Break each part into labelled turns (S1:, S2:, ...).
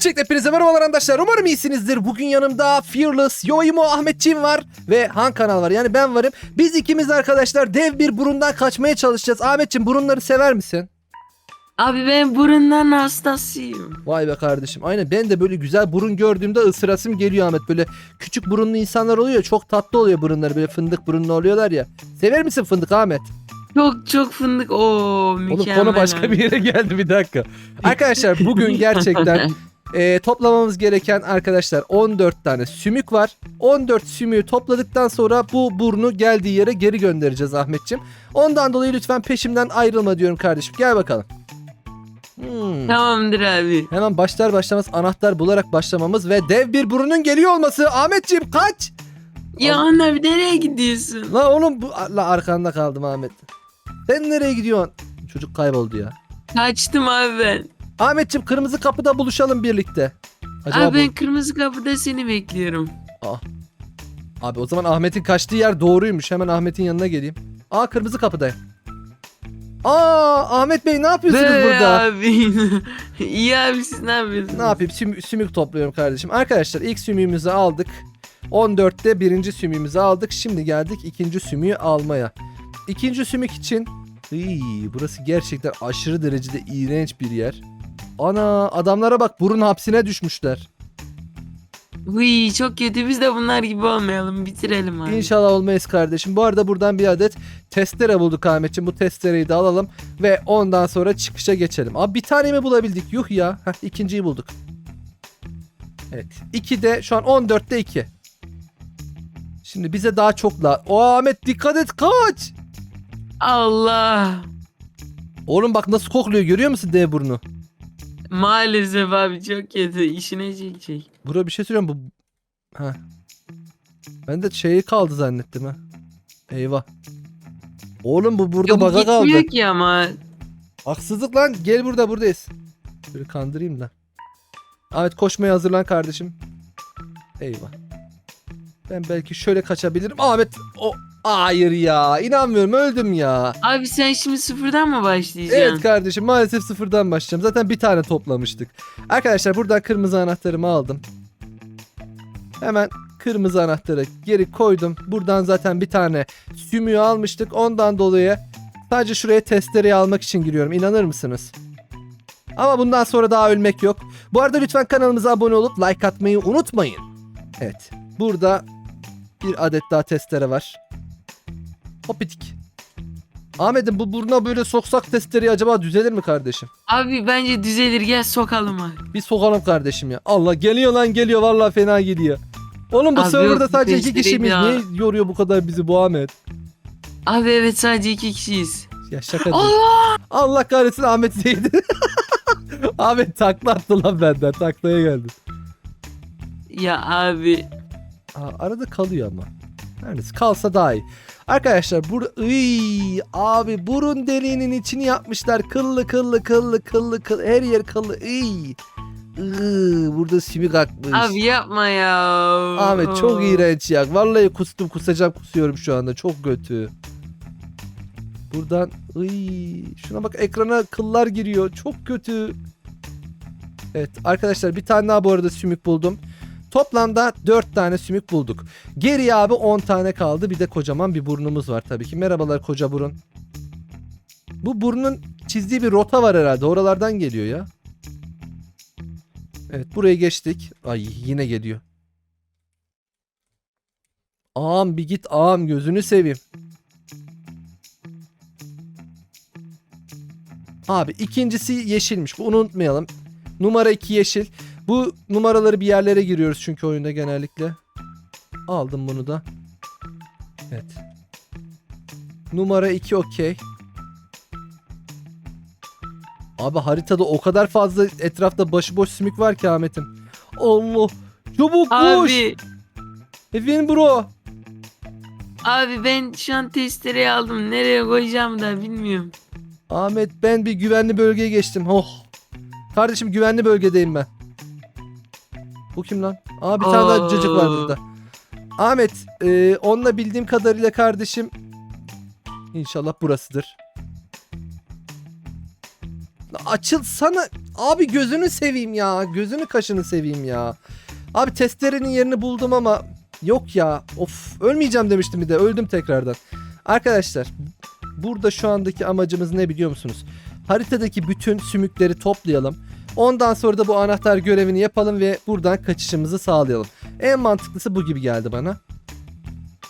S1: Öncelikle hepinize merhabalar arkadaşlar. Umarım iyisinizdir. Bugün yanımda Fearless, Yoimo, Ahmetciğim var ve Han Kanal var. Yani ben varım. Biz ikimiz arkadaşlar dev bir burundan kaçmaya çalışacağız. Ahmetciğim burunları sever misin?
S2: Abi ben burundan hastasıyım.
S1: Vay be kardeşim. Aynen ben de böyle güzel burun gördüğümde ısırasım geliyor Ahmet. Böyle küçük burunlu insanlar oluyor. Çok tatlı oluyor burunları. Böyle fındık burunlu oluyorlar ya. Sever misin fındık Ahmet?
S2: Çok çok fındık. Oo mükemmel.
S1: Oğlum konu başka
S2: abi.
S1: bir yere geldi bir dakika. Arkadaşlar bugün gerçekten e, toplamamız gereken arkadaşlar 14 tane sümük var. 14 sümüğü topladıktan sonra bu burnu geldiği yere geri göndereceğiz Ahmetçim. Ondan dolayı lütfen peşimden ayrılma diyorum kardeşim. Gel bakalım. Hmm.
S2: Tamamdır abi.
S1: Hemen başlar başlamaz anahtar bularak başlamamız ve dev bir burunun geliyor olması. Ahmetciğim kaç.
S2: Ya abi nereye gidiyorsun?
S1: La oğlum bu la arkanda kaldım Ahmet. Sen nereye gidiyorsun? Çocuk kayboldu ya.
S2: Kaçtım abi ben.
S1: Ahmetciğim kırmızı kapıda buluşalım birlikte. Acaba
S2: abi
S1: bu-
S2: ben kırmızı kapıda seni bekliyorum.
S1: Abi o zaman Ahmet'in kaçtığı yer doğruymuş. Hemen Ahmet'in yanına geleyim. Aa kırmızı kapıdayım. Aa Ahmet Bey ne yapıyorsunuz
S2: Be
S1: burada?
S2: abi. İyi abi siz ne yapıyorsunuz?
S1: Ne yapayım? Süm- sümük topluyorum kardeşim. Arkadaşlar ilk sümüğümüzü aldık. 14'te birinci sümüğümüzü aldık. Şimdi geldik ikinci sümüğü almaya. İkinci sümük için Iy, burası gerçekten aşırı derecede iğrenç bir yer. Ana adamlara bak burun hapsine düşmüşler.
S2: Uy çok kötü biz de bunlar gibi olmayalım bitirelim abi.
S1: İnşallah olmayız kardeşim. Bu arada buradan bir adet testere bulduk Ahmetciğim. Bu testereyi de alalım ve ondan sonra çıkışa geçelim. Abi bir tane mi bulabildik? Yuh ya. Heh, ikinciyi bulduk. Evet. 2 de şu an 14'te 2. Şimdi bize daha çok la. O Ahmet dikkat et kaç.
S2: Allah.
S1: Oğlum bak nasıl kokluyor görüyor musun dev burnu?
S2: Maalesef abi çok kötü işine çekecek.
S1: Bura bir şey söylüyorum bu. Ha. Ben de şeyi kaldı zannettim ha. Eyvah. Oğlum bu burada
S2: bu
S1: baga kaldı.
S2: gitmiyor ki ama.
S1: Haksızlık lan. Gel burada buradayız. Böyle kandırayım da. Ahmet koşmaya hazırlan kardeşim. Eyvah. Ben belki şöyle kaçabilirim. Ahmet o hayır ya. inanmıyorum öldüm ya.
S2: Abi sen şimdi sıfırdan mı başlayacaksın?
S1: Evet kardeşim maalesef sıfırdan başlayacağım. Zaten bir tane toplamıştık. Arkadaşlar buradan kırmızı anahtarımı aldım. Hemen kırmızı anahtarı geri koydum. Buradan zaten bir tane sümüğü almıştık. Ondan dolayı sadece şuraya testereyi almak için giriyorum. İnanır mısınız? Ama bundan sonra daha ölmek yok. Bu arada lütfen kanalımıza abone olup like atmayı unutmayın. Evet. Burada bir adet daha testere var. Hopitik. Ahmet'im bu buruna böyle soksak testereyi acaba düzelir mi kardeşim?
S2: Abi bence düzelir gel sokalım abi.
S1: Bir sokalım kardeşim ya. Allah geliyor lan geliyor vallahi fena gidiyor. Oğlum bu
S2: Abi
S1: serverda
S2: yok,
S1: sadece iki kişimiz.
S2: ya.
S1: Niye yoruyor bu kadar bizi bu Ahmet?
S2: Abi evet sadece iki kişiyiz.
S1: Ya şaka değil.
S2: Allah!
S1: Allah kahretsin Ahmet zeydi. Ahmet takla attı lan benden. Taklaya geldi.
S2: Ya abi.
S1: Aa, arada kalıyor ama. Neredeyse kalsa daha iyi. Arkadaşlar bur Iy, abi burun deliğinin içini yapmışlar. Kıllı kıllı kıllı kıllı kıllı her yer kıllı. Iy. Iy, burada simik akmış.
S2: Abi yapma ya.
S1: Ahmet çok iğrenç ya. Vallahi kustum kusacağım kusuyorum şu anda. Çok kötü. Buradan Iy, şuna bak ekrana kıllar giriyor. Çok kötü. Evet arkadaşlar bir tane daha bu arada sümük buldum. Toplamda 4 tane sümük bulduk. Geriye abi 10 tane kaldı. Bir de kocaman bir burnumuz var tabii ki. Merhabalar koca burun. Bu burnun çizdiği bir rota var herhalde. Oralardan geliyor ya. Evet burayı geçtik. Ay yine geliyor. Ağam bir git ağam gözünü seveyim. Abi ikincisi yeşilmiş. Bunu unutmayalım. Numara 2 yeşil. Bu numaraları bir yerlere giriyoruz çünkü oyunda genellikle. Aldım bunu da. Evet. Numara 2 okey. Abi haritada o kadar fazla etrafta başıboş sümük var ki Ahmet'im. Allah. Çabuk koş.
S2: Abi.
S1: Efendim bro.
S2: Abi ben şu an testereyi aldım. Nereye koyacağım da bilmiyorum.
S1: Ahmet ben bir güvenli bölgeye geçtim. Oh. Kardeşim güvenli bölgedeyim ben. Bu kim lan? Aa bir tane daha cacık var burada. Ahmet e, onunla bildiğim kadarıyla kardeşim İnşallah burasıdır. Açıl sana Abi gözünü seveyim ya. Gözünü kaşını seveyim ya. Abi testerenin yerini buldum ama yok ya. Of ölmeyeceğim demiştim bir de öldüm tekrardan. Arkadaşlar burada şu andaki amacımız ne biliyor musunuz? Haritadaki bütün sümükleri toplayalım. Ondan sonra da bu anahtar görevini yapalım ve buradan kaçışımızı sağlayalım. En mantıklısı bu gibi geldi bana.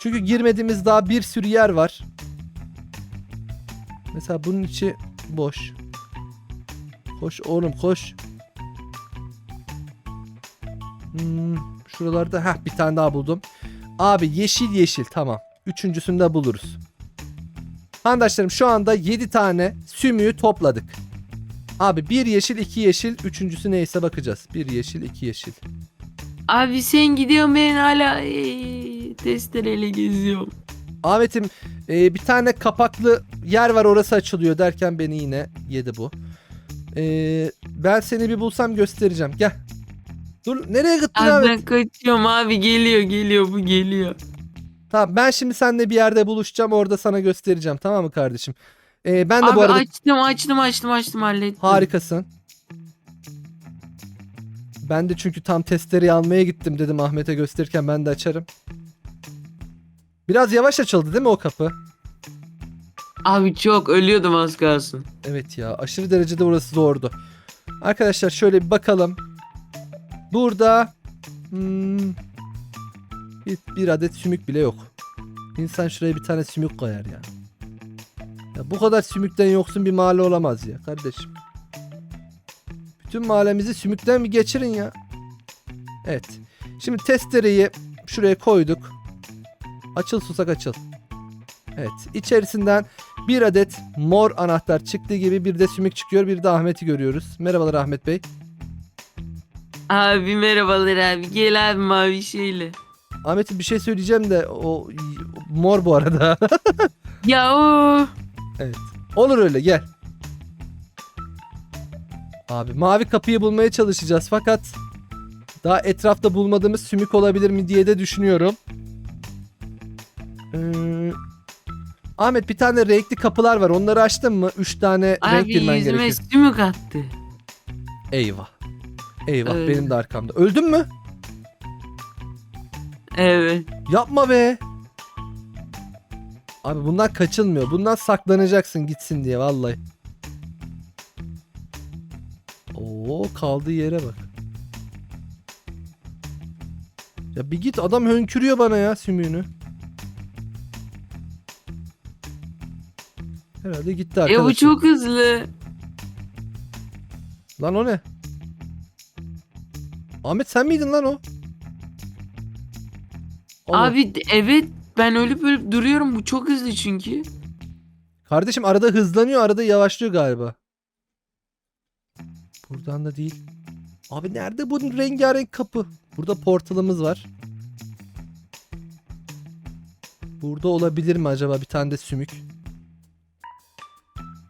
S1: Çünkü girmediğimiz daha bir sürü yer var. Mesela bunun içi boş. Koş oğlum koş. Hmm, şuralarda ha bir tane daha buldum. Abi yeşil yeşil tamam. Üçüncüsünü de buluruz. Arkadaşlarım şu anda 7 tane sümüğü topladık. Abi bir yeşil iki yeşil üçüncüsü neyse bakacağız. Bir yeşil iki yeşil.
S2: Abi sen gidiyorsun ben hala ee, testereyle geziyorum.
S1: Ahmet'im e, bir tane kapaklı yer var orası açılıyor derken beni yine yedi bu. E, ben seni bir bulsam göstereceğim. Gel. Dur nereye gittin
S2: Abi
S1: Ahmet?
S2: ben kaçıyorum abi geliyor geliyor bu geliyor.
S1: Tamam ben şimdi seninle bir yerde buluşacağım orada sana göstereceğim tamam mı kardeşim? E, ben de
S2: Abi
S1: bu arada
S2: açtım açtım açtım açtım hallettim.
S1: harikasın. Ben de çünkü tam testereyi almaya gittim dedim Ahmet'e gösterirken ben de açarım. Biraz yavaş açıldı değil mi o kapı?
S2: Abi çok ölüyordum az kalsın.
S1: Evet ya aşırı derecede orası zordu. Arkadaşlar şöyle bir bakalım. Burada hmm, bir, bir adet sümük bile yok. İnsan şuraya bir tane sümük koyar ya. Ya bu kadar sümükten yoksun bir mahalle olamaz ya kardeşim. Bütün mahallemizi sümükten bir geçirin ya. Evet. Şimdi testereyi şuraya koyduk. Açıl susak açıl. Evet. içerisinden bir adet mor anahtar çıktığı gibi bir de sümük çıkıyor. Bir de Ahmet'i görüyoruz. Merhabalar Ahmet Bey.
S2: Abi merhabalar abi gel abi mavi şeyle.
S1: Ahmet'im bir şey söyleyeceğim de o mor bu arada.
S2: Ya o.
S1: Olur öyle gel. Abi mavi kapıyı bulmaya çalışacağız fakat daha etrafta bulmadığımız sümük olabilir mi diye de düşünüyorum. Ee, Ahmet bir tane renkli kapılar var. Onları açtın mı? Üç tane renk
S2: Abi
S1: girmen
S2: yüzüme
S1: gerekiyor.
S2: sümük attı.
S1: Eyvah. Eyvah
S2: Öldüm.
S1: benim de arkamda. Öldün mü?
S2: Evet.
S1: Yapma be. Abi bundan kaçılmıyor. Bundan saklanacaksın gitsin diye vallahi. Oo kaldığı yere bak. Ya bir git adam hönkürüyor bana ya sümüğünü. Herhalde gitti arkadaşım.
S2: E bu çok hızlı.
S1: Lan o ne? Ahmet sen miydin lan o? Allah.
S2: Abi evet ben ölüp ölüp duruyorum bu çok hızlı çünkü.
S1: Kardeşim arada hızlanıyor arada yavaşlıyor galiba. Buradan da değil. Abi nerede bu rengarenk kapı? Burada portalımız var. Burada olabilir mi acaba bir tane de sümük?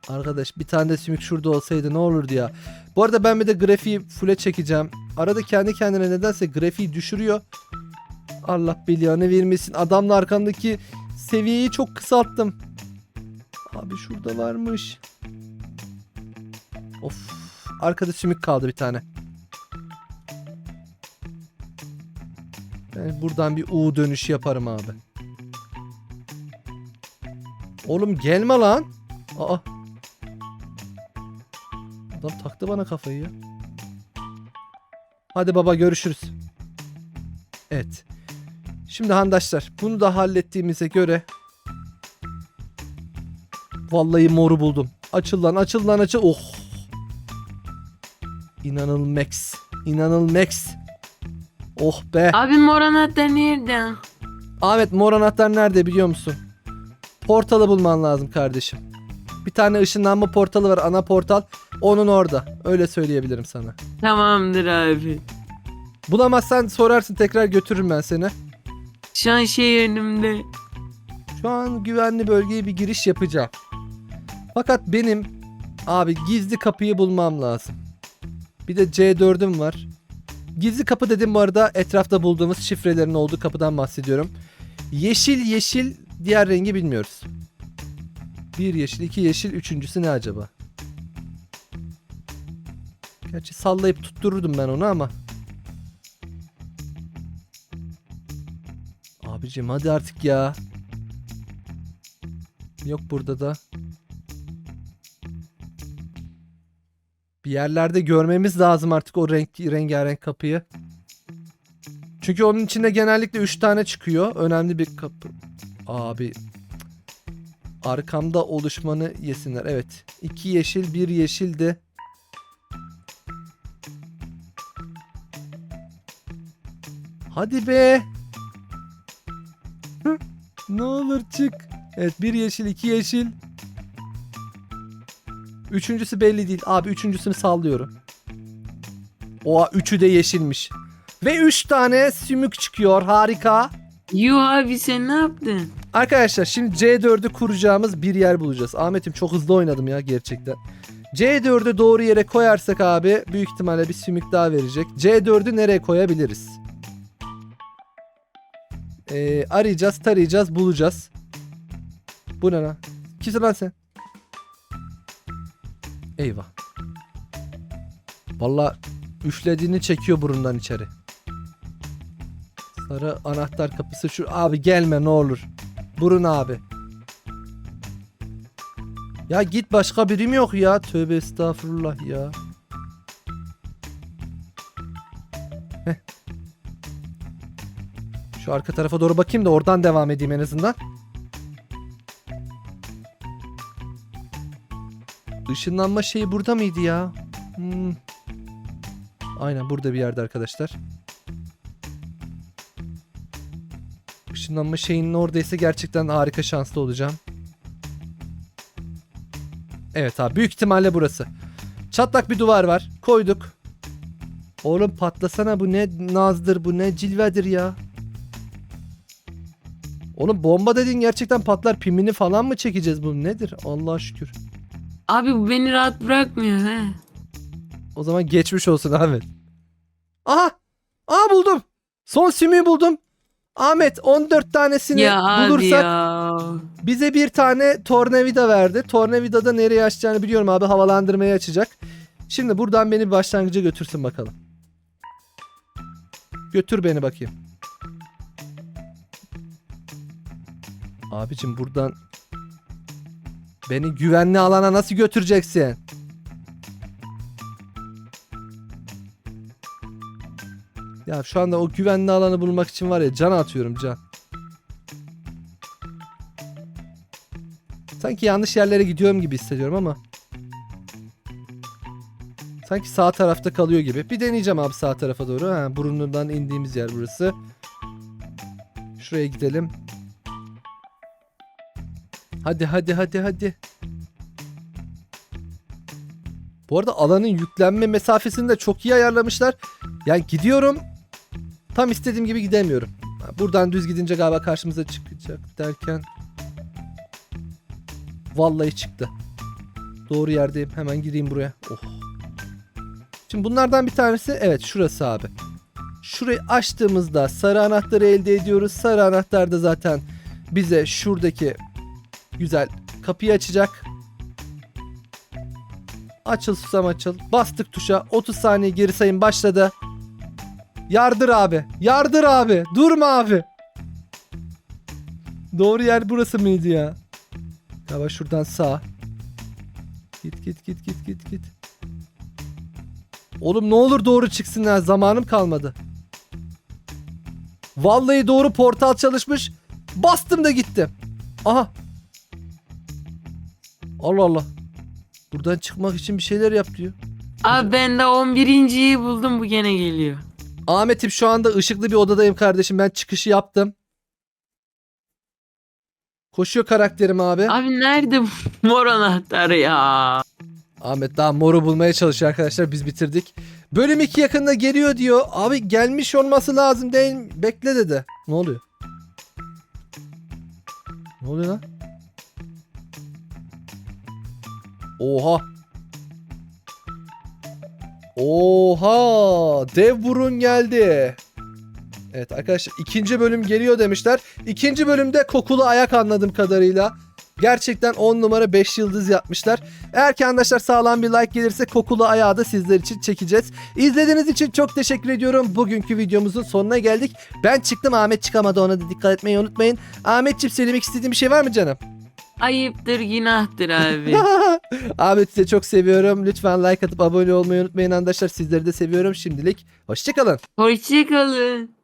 S1: Arkadaş bir tane de sümük şurada olsaydı ne olurdu ya. Bu arada ben bir de grafiği full'e çekeceğim. Arada kendi kendine nedense grafiği düşürüyor. Allah belanı vermesin. Adamla arkamdaki seviyeyi çok kısalttım. Abi şurada varmış. Of. Arkada sümük kaldı bir tane. Ben buradan bir U dönüşü yaparım abi. Oğlum gelme lan. Aa. Adam taktı bana kafayı ya. Hadi baba görüşürüz. Evet. Şimdi handaşlar bunu da hallettiğimize göre Vallahi moru buldum. Açıl lan açıl lan açıl. Oh. İnanılmax. İnanılmax. Oh be.
S2: Abi mor anahtar nerede?
S1: Ahmet mor anahtar nerede biliyor musun? Portalı bulman lazım kardeşim. Bir tane ışınlanma portalı var ana portal. Onun orada. Öyle söyleyebilirim sana.
S2: Tamamdır abi.
S1: Bulamazsan sorarsın tekrar götürürüm ben seni.
S2: Şu an şey önümde.
S1: Şu an güvenli bölgeye bir giriş yapacağım. Fakat benim abi gizli kapıyı bulmam lazım. Bir de C4'üm var. Gizli kapı dedim bu arada etrafta bulduğumuz şifrelerin olduğu kapıdan bahsediyorum. Yeşil yeşil diğer rengi bilmiyoruz. Bir yeşil, iki yeşil, üçüncüsü ne acaba? Gerçi sallayıp tuttururdum ben onu ama. Abicim hadi artık ya. Yok burada da. Bir yerlerde görmemiz lazım artık o renk rengarenk kapıyı. Çünkü onun içinde genellikle 3 tane çıkıyor. Önemli bir kapı. Abi arkamda oluşmanı yesinler. Evet. 2 yeşil, 1 yeşildi. Hadi be. Ne olur çık. Evet bir yeşil iki yeşil. Üçüncüsü belli değil. Abi üçüncüsünü sallıyorum. Oha üçü de yeşilmiş. Ve üç tane sümük çıkıyor. Harika.
S2: Yuh abi sen ne yaptın?
S1: Arkadaşlar şimdi C4'ü kuracağımız bir yer bulacağız. Ahmet'im çok hızlı oynadım ya gerçekten. C4'ü doğru yere koyarsak abi büyük ihtimalle bir sümük daha verecek. C4'ü nereye koyabiliriz? Ee, arayacağız, tarayacağız, bulacağız. Bu ne lan? Kimsin lan sen? Eyvah. Valla üflediğini çekiyor burundan içeri. Sarı anahtar kapısı şu. Abi gelme ne olur. Burun abi. Ya git başka birim yok ya. Tövbe estağfurullah ya. Heh. Şu arka tarafa doğru bakayım da oradan devam edeyim en azından. Işınlanma şeyi burada mıydı ya? Hmm. Aynen burada bir yerde arkadaşlar. Işınlanma şeyinin oradaysa gerçekten harika şanslı olacağım. Evet abi büyük ihtimalle burası. Çatlak bir duvar var. Koyduk. Oğlum patlasana bu ne nazdır bu ne cilvedir ya. Oğlum bomba dediğin gerçekten patlar. Pimini falan mı çekeceğiz bu nedir? Allah şükür.
S2: Abi bu beni rahat bırakmıyor he.
S1: O zaman geçmiş olsun Ahmet. Aha! Aha buldum. Son sümüğü buldum. Ahmet 14 tanesini
S2: Ya
S1: bulursak
S2: ya.
S1: bize bir tane tornavida verdi. Tornavida da nereye açacağını biliyorum abi. Havalandırmayı açacak. Şimdi buradan beni bir başlangıca götürsün bakalım. Götür beni bakayım. Abicim buradan beni güvenli alana nasıl götüreceksin? Ya şu anda o güvenli alanı bulmak için var ya can atıyorum can. Sanki yanlış yerlere gidiyorum gibi hissediyorum ama. Sanki sağ tarafta kalıyor gibi. Bir deneyeceğim abi sağ tarafa doğru. Ha, burunundan indiğimiz yer burası. Şuraya gidelim. Hadi hadi hadi hadi. Bu arada alanın yüklenme mesafesini de çok iyi ayarlamışlar. Yani gidiyorum. Tam istediğim gibi gidemiyorum. Buradan düz gidince galiba karşımıza çıkacak derken. Vallahi çıktı. Doğru yerdeyim. Hemen gireyim buraya. Oh. Şimdi bunlardan bir tanesi evet şurası abi. Şurayı açtığımızda sarı anahtarı elde ediyoruz. Sarı anahtar da zaten bize şuradaki güzel kapıyı açacak. Açıl susam açıl. Bastık tuşa. 30 saniye geri sayım başladı. Yardır abi. Yardır abi. Durma abi. Doğru yer burası mıydı ya? Galiba şuradan sağ. Git git git git git git. Oğlum ne olur doğru çıksın ya. Zamanım kalmadı. Vallahi doğru portal çalışmış. Bastım da gittim. Aha. Allah Allah. Buradan çıkmak için bir şeyler yap diyor.
S2: Abi ben de 11.yi buldum bu gene geliyor.
S1: Ahmet'im şu anda ışıklı bir odadayım kardeşim. Ben çıkışı yaptım. Koşuyor karakterim abi.
S2: Abi nerede bu mor anahtar ya?
S1: Ahmet daha moru bulmaya çalışıyor arkadaşlar. Biz bitirdik. Bölüm 2 yakında geliyor diyor. Abi gelmiş olması lazım değil mi? Bekle dedi. Ne oluyor? Ne oluyor lan? Oha. Oha. Dev burun geldi. Evet arkadaşlar ikinci bölüm geliyor demişler. İkinci bölümde kokulu ayak anladığım kadarıyla. Gerçekten 10 numara 5 yıldız yapmışlar. Eğer ki arkadaşlar sağlam bir like gelirse kokulu ayağı da sizler için çekeceğiz. İzlediğiniz için çok teşekkür ediyorum. Bugünkü videomuzun sonuna geldik. Ben çıktım Ahmet çıkamadı ona da dikkat etmeyi unutmayın. Ahmetciğim söylemek istediğin bir şey var mı canım?
S2: Ayıptır günahtır abi.
S1: Ahmet size çok seviyorum. Lütfen like atıp abone olmayı unutmayın arkadaşlar. Sizleri de seviyorum. Şimdilik hoşçakalın.
S2: Hoşçakalın.